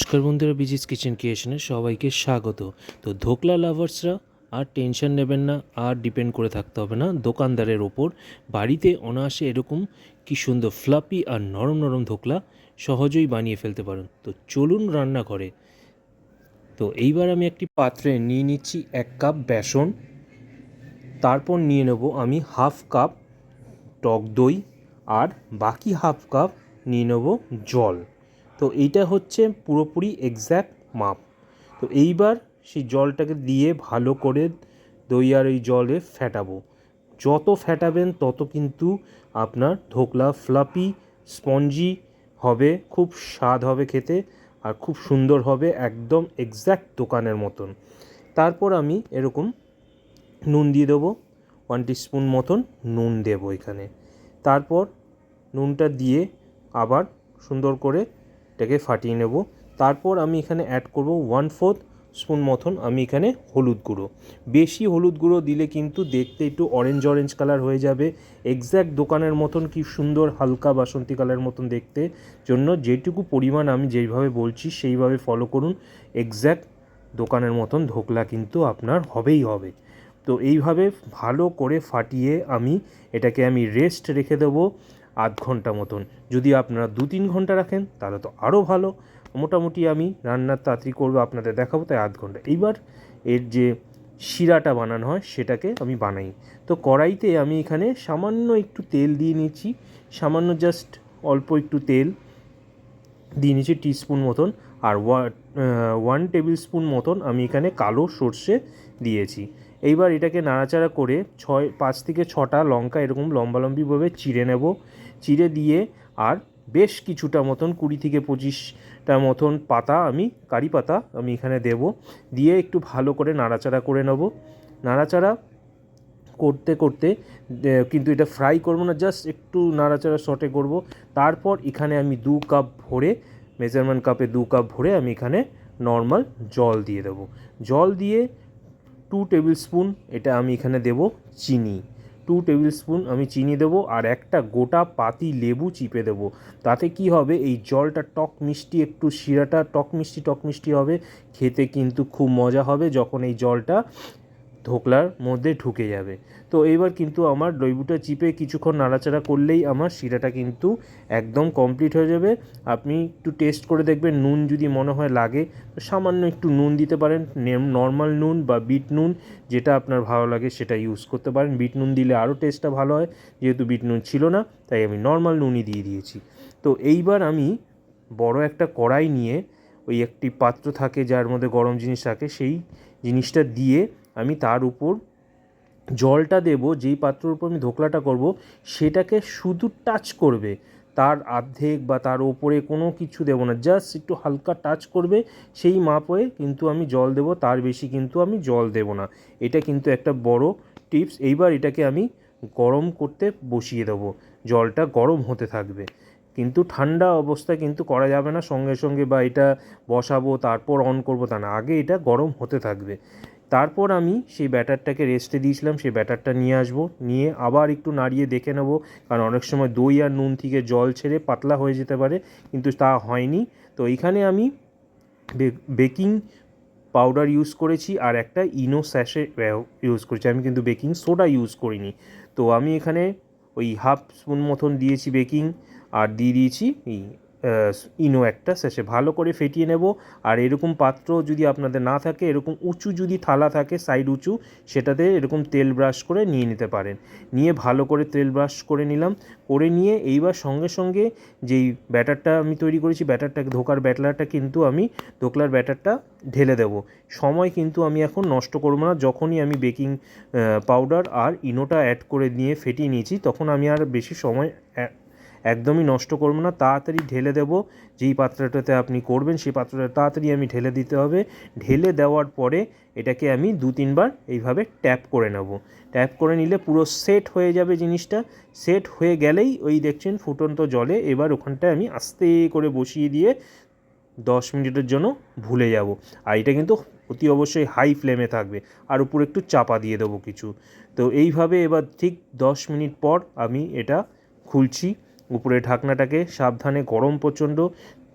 নমস্কার বন্ধুরা, বিজিস কিচেন ক্রিয়েশনে সবাইকে স্বাগত। তো ধোকলা লাভার্সরা আর টেনশন নেবেন না, আর ডিপেন্ড করে থাকতে হবে না দোকানদারের ওপর। বাড়িতে অনায়াসে এরকম কি সুন্দর ফ্লাপি আর নরম নরম ধোকলা সহজেই বানিয়ে ফেলতে পারেন। তো চলুন রান্না করে তো এইবার আমি একটি পাত্রে নিয়ে নিচ্ছি এক কাপ বেসন। তারপর নিয়ে নেব আমি হাফ কাপ টক দই, আর বাকি হাফ কাপ নিয়ে নেব জল। তো এইটা হচ্ছে পুরোপুরি এক্স্যাক্ট মাপ। তো এইবার সেই জলটাকে দিয়ে ভালো করে দই আর ওই জলে ফেটাবো। যত ফেটাবেন তত কিন্তু আপনার ধোকলা ফ্লাপি স্পঞ্জি হবে, খুব স্বাদ হবে খেতে আর খুব সুন্দর হবে একদম এক্স্যাক্ট দোকানের মতন। তারপর আমি এরকম নুন দিয়ে দেবো ওয়ান স্পুন মতন নুন দেবো এখানে। তারপর নুনটা দিয়ে আবার সুন্দর করে এটাকে ফাটিয়ে নেব। তারপর আমি এখানে অ্যাড করব ওয়ান ফোর্থ স্পুন মতন আমি এখানে হলুদ গুঁড়ো। বেশি হলুদ গুঁড়ো দিলে কিন্তু দেখতে একটু অরেঞ্জ অরেঞ্জ কালার হয়ে যাবে। এক্স্যাক্ট দোকানের মতন কি সুন্দর হালকা বাসন্তী কালার মতন দেখতে। জন্য যেটুকু পরিমাণ আমি যেইভাবে বলছি সেইভাবে ফলো করুন। এক্স্যাক্ট দোকানের মতন ধোকলা কিন্তু আপনার হবেই হবে। তো এইভাবে ভালো করে ফাটিয়ে আমি এটাকে আমি রেস্ট রেখে দেবো। আধ ঘণ্টা মতন। যদি আপনারা দু তিন ঘণ্টা রাখেন, তাহলে তো আরও ভালো। মোটামুটি আমি রান্নার তাড়াতাড়ি করব, আপনাদের দেখাবো, তাই আধ ঘণ্টা। এইবার এর যে শিরাটা বানানো হয়, সেটাকে আমি বানাই। তো কড়াইতে আমি এখানে সামান্য একটু তেল দিয়ে নিয়েছি। সামান্য জাস্ট অল্প একটু তেল দিয়ে নিচ্ছি টিস্পুন মতন। আর ওয়ান টেবিল স্পুন মতন আমি এখানে কালো সর্ষে দিয়েছি। এইবার এটাকে নাড়াচাড়া করে ছয়, পাঁচ থেকে ছটা লঙ্কা এরকম লম্বালম্বিভাবে চিড়ে নেব। চিড়ে দিয়ে আর বেশ কিছুটা মতন, কুড়ি থেকে পঁচিশটা মতন পাতা আমি, কারি পাতা আমি এখানে দেব। দিয়ে একটু ভালো করে নাড়াচাড়া করে নেব। নাড়াচাড়া করতে করতে কিন্তু এটা ফ্রাই করব না জাস্ট একটু নাড়াচাড়া শটে করব। তারপর এখানে আমি দু কাপ ভরে মেজারমেন্ট কাপে দু কাপ ভরে আমি এখানে নর্মাল জল দিয়ে দেবো। জল দিয়ে টু টেবিল স্পুন, এটা আমি এখানে দেব চিনি। টু টেবিল স্পুন আমি চিনি দেবো আর একটা গোটা পাতি লেবু চিপে দেবো। তাতে কি হবে, এই জলটা টক মিষ্টি, একটু শিরাটা টক মিষ্টি টক মিষ্টি হবে। খেতে কিন্তু খুব মজা হবে যখন এই জলটা ধোকলার মধ্যে ঢুকে যাবে। তো এইবার কিন্তু আমার লেবুটা চিপে কিছুক্ষণ নাড়াচাড়া করলেই আমার শিরাটা কিন্তু একদম কমপ্লিট হয়ে যাবে। আপনি একটু টেস্ট করে দেখবেন, নুন যদি মনে হয় লাগে সামান্য একটু নুন দিতে পারেন। নর্মাল নুন বা বিট নুন, যেটা আপনার ভালো লাগে সেটা ইউজ করতে পারেন। বিট নুন দিলে আরও টেস্টটা ভালো হয়, যেহেতু বিট নুন ছিল না, তাই আমি নর্মাল নুনই দিয়ে দিয়েছি। তো এইবার আমি বড় একটা কড়াই নিয়ে ওই একটি পাত্র থাকে যার মধ্যে গরম জিনিস থাকে, সেই জিনিসটা দিয়ে আমি তার উপর জলটা দেব, যেই পাত্রের উপর আমি ধোকলাটা করব, সেটাকে শুধু টাচ করবে। তার অর্ধেক বা তার ওপরে কোনো কিছু দেবো না জাস্ট একটু হালকা টাচ করবে, সেই মাপে কিন্তু আমি জল দেব, তার বেশি কিন্তু আমি জল দেব না। এটা কিন্তু একটা বড় টিপস এইবার এটাকে আমি গরম করতে বসিয়ে দেবো। জলটা গরম হতে থাকবে। কিন্তু ঠান্ডা অবস্থা কিন্তু করা যাবে না, সঙ্গে সঙ্গে বা এটা বসাবো, তারপর অন করব তা না। আগে এটা গরম হতে থাকবে। তারপর আমি সেই ব্যাটারটাকে রেস্টে দিয়েছিলাম, সেই ব্যাটারটা নিয়ে আসব। নিয়ে আবার একটু নাড়িয়ে দেখে নেব, কারণ অনেক সময় দই আর নুন থেকে জল ছেড়ে পাতলা হয়ে যেতে পারে, কিন্তু তা হয়নি। তো এইখানে আমি বেকিং পাউডার ইউজ করেছি আর একটা ইনো স্যাশে ইউজ করেছি। আমি কিন্তু বেকিং সোডা ইউজ করিনি। তো আমি এখানে ওই হাফ স্পুন মতন দিয়েছি বেকিং আর দিয়ে দিয়েছি ইনো একটা শেষে ভালো করে ফেটিয়ে নেব। আর এরকম পাত্র যদি আপনাদের না থাকে, এরকম উঁচু যদি থালা থাকে সাইড উঁচু, সেটাতে এরকম তেল ব্রাশ করে নিয়ে নিতে পারেন। নিয়ে ভালো করে তেল ব্রাশ করে নিলাম। করে নিয়ে এইবার সঙ্গে সঙ্গে যেই ব্যাটারটা আমি তৈরি করেছি, ব্যাটারটা, ধোকার ব্যাটারটা কিন্তু আমি ধোকলার ব্যাটারটা ঢেলে দেব। সময় কিন্তু আমি এখন নষ্ট করব না। যখনই আমি বেকিং পাউডার আর ইনোটা অ্যাড করে নিয়ে ফেটিয়ে নিয়েছি, তখন আমি আর বেশি সময় একদমই নষ্ট করব না, তাড়াতাড়ি ঢেলে দেবো। যেই পাত্রটাতে আপনি করবেন, সেই পাত্রটা তাড়াতাড়ি আমি ঢেলে দিতে হবে। ঢেলে দেওয়ার পরে এটাকে আমি দু তিনবার এইভাবে ট্যাপ করে নেব। ট্যাপ করে নিলে পুরো সেট হয়ে যাবে জিনিসটা। সেট হয়ে গেলেই ওই দেখছেন ফুটন্ত জলে এবার ওখানটায় আমি আস্তে করে বসিয়ে দিয়ে দশ মিনিটের জন্য ভুলে যাব। আর এটা কিন্তু অতি অবশ্যই হাই ফ্লেমে থাকবে। আর উপরে একটু চাপা দিয়ে দেবো কিছু। তো এইভাবে এবার ঠিক দশ মিনিট পর আমি এটা খুলছি। উপরে ঢাকনাটাকে সাবধানে গরম প্রচণ্ড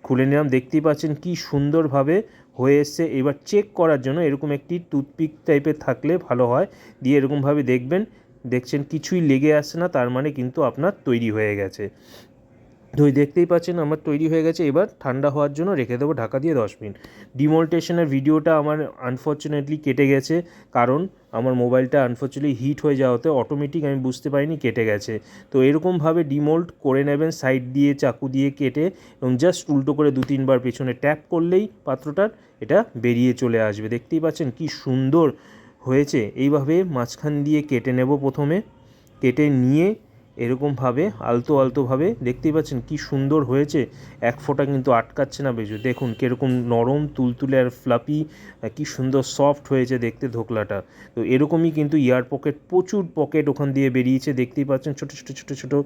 খুলে নিলাম। দেখতেই পাচ্ছেন কি সুন্দরভাবে হয়ে এসছে। এবার চেক করার জন্য এরকম একটি টুথপিক টাইপের থাকলে ভালো হয়। দিয়ে এরকমভাবে দেখবেন, দেখছেন কিছুই লেগে আসছে না, তার মানে কিন্তু আপনার তৈরি হয়ে গেছে। দই দেখতেই পাচ্ছেন আমার তৈরি হয়ে গেছে। এবার ঠান্ডা হওয়ার জন্য রেখে দেবো ঢাকা দিয়ে দশ মিনিট। ডিমোল্টেশনের ভিডিওটা আমার আনফর্চুনেটলি কেটে গেছে। কারণ আমার মোবাইলটা আনফর্চুনেটলি হিট হয়ে যাওয়াতে অটোমেটিক আমি বুঝতে পারিনি কেটে গেছে। তো এরকমভাবে ডিমোল্ট করে নেবেন সাইড দিয়ে, চাকু দিয়ে কেটে এবং জাস্ট উল্টো করে দু তিনবার পেছনে ট্যাপ করলেই পাত্রটার এটা বেরিয়ে চলে আসবে। দেখতেই পাচ্ছেন কি সুন্দর হয়েছে। এইভাবে মাঝখান দিয়ে কেটে নেব প্রথমে। কেটে নিয়ে এরকমভাবে আলতো আলতোভাবে দেখতেই পাচ্ছেন কি সুন্দর হয়েছে। এক ফোঁটা কিন্তু আটকাচ্ছে না বেজু। দেখুন কীরকম নরম, তুলতুলে আর ফ্লাপি কি সুন্দর সফট হয়েছে দেখতে ধোকলাটা। তো এরকমই কিন্তু ইয়ার পকেট প্রচুর পকেট ওখান দিয়ে বেরিয়েছে। দেখতেই পাচ্ছেন ছোটো ছোটো ছোটো ছোটো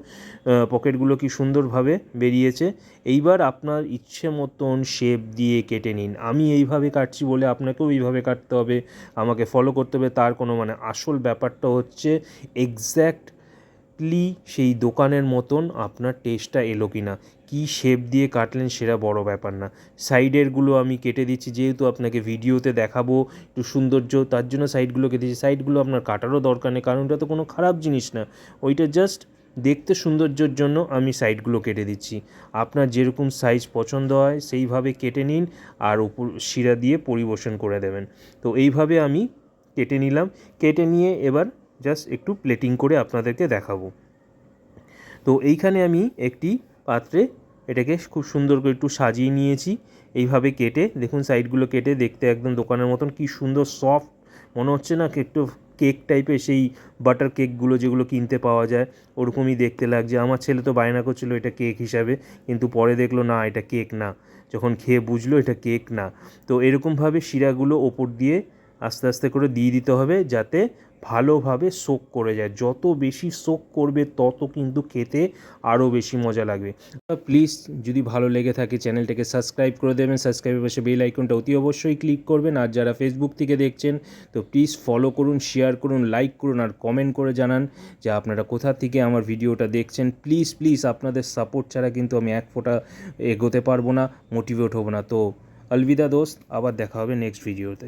পকেটগুলো কি সুন্দরভাবে বেরিয়েছে। এইবার আপনার ইচ্ছে মতন শেপ দিয়ে কেটে নিন। আমি এইভাবে কাটছি বলে আপনাকেও এইভাবে কাটতে হবে। আমাকে ফলো করতে হবে, তার কোনো মানে আসল ব্যাপারটা হচ্ছে এক্স্যাক্ট এক্স্যাক্টলি সেই দোকানের মতন আপনার টেস্টটা এলো কি না কী শেপ দিয়ে কাটলেন সেটা বড় ব্যাপার না। সাইডেরগুলো আমি কেটে দিচ্ছি, যেহেতু আপনাকে ভিডিওতে দেখাবো একটু সৌন্দর্য, তার জন্য সাইডগুলো কেটে দিচ্ছি। সাইডগুলো আপনার কাটারও দরকার নেই, কারণ ওটা তো কোনো খারাপ জিনিস না। ওইটা জাস্ট দেখতে সৌন্দর্যের জন্য আমি সাইডগুলো কেটে দিচ্ছি। আপনার যেরকম সাইজ পছন্দ হয়, সেইভাবে কেটে নিন আর উপর শিরা দিয়ে পরিবেশন করে দেবেন। তো এইভাবে আমি কেটে নিলাম। কেটে নিয়ে এবার জাস্ট একটু প্লেটিং করে আপনাদেরকে দেখাবো। তো এইখানে আমি একটি পাত্রে এটাকে খুব সুন্দর করে একটু সাজিয়ে নিয়েছি। এইভাবে কেটে, দেখুন সাইডগুলো কেটে দেখতে একদম দোকানের মতন কি সুন্দর সফট মনে হচ্ছে না একটু কেক টাইপের সেই বাটার কেকগুলো যেগুলো কিনতে পাওয়া যায়, ওরকমই দেখতে লাগছে। আমার ছেলে তো বায়না করছিল এটা কেক হিসাবে, কিন্তু পরে দেখল না, এটা কেক না। যখন খেয়ে বুঝলো এটা কেক না। তো এরকমভাবে শিরাগুলো ওপর দিয়ে আস্তে আস্তে করে দিয়ে দিতে হবে যাতে ভালোভাবে সোক করে যায়। যত বেশি সোক করবে, তত কিন্তু খেতে আরও বেশি মজা লাগবে। প্লিজ যদি ভালো লেগে থাকে চ্যানেলটাকে সাবস্ক্রাইব করে দেবেন। সাবস্ক্রাইবের পাশে বেল আইকনটা অতি অবশ্যই ক্লিক করবেন। আর যারা ফেসবুক থেকে দেখছেন, তো প্লিজ ফলো করুন শেয়ার করুন লাইক করুন আর কমেন্ট করে জানান যে আপনারা কোথা থেকে আমার ভিডিওটা দেখছেন। প্লিজ প্লিজ আপনাদের সাপোর্ট ছাড়া কিন্তু আমি এক ফোঁটা এগোতে পারব না মোটিভেট হব না। তো অলবিদা দোস্ত, আবার দেখা হবে নেক্সট ভিডিওতে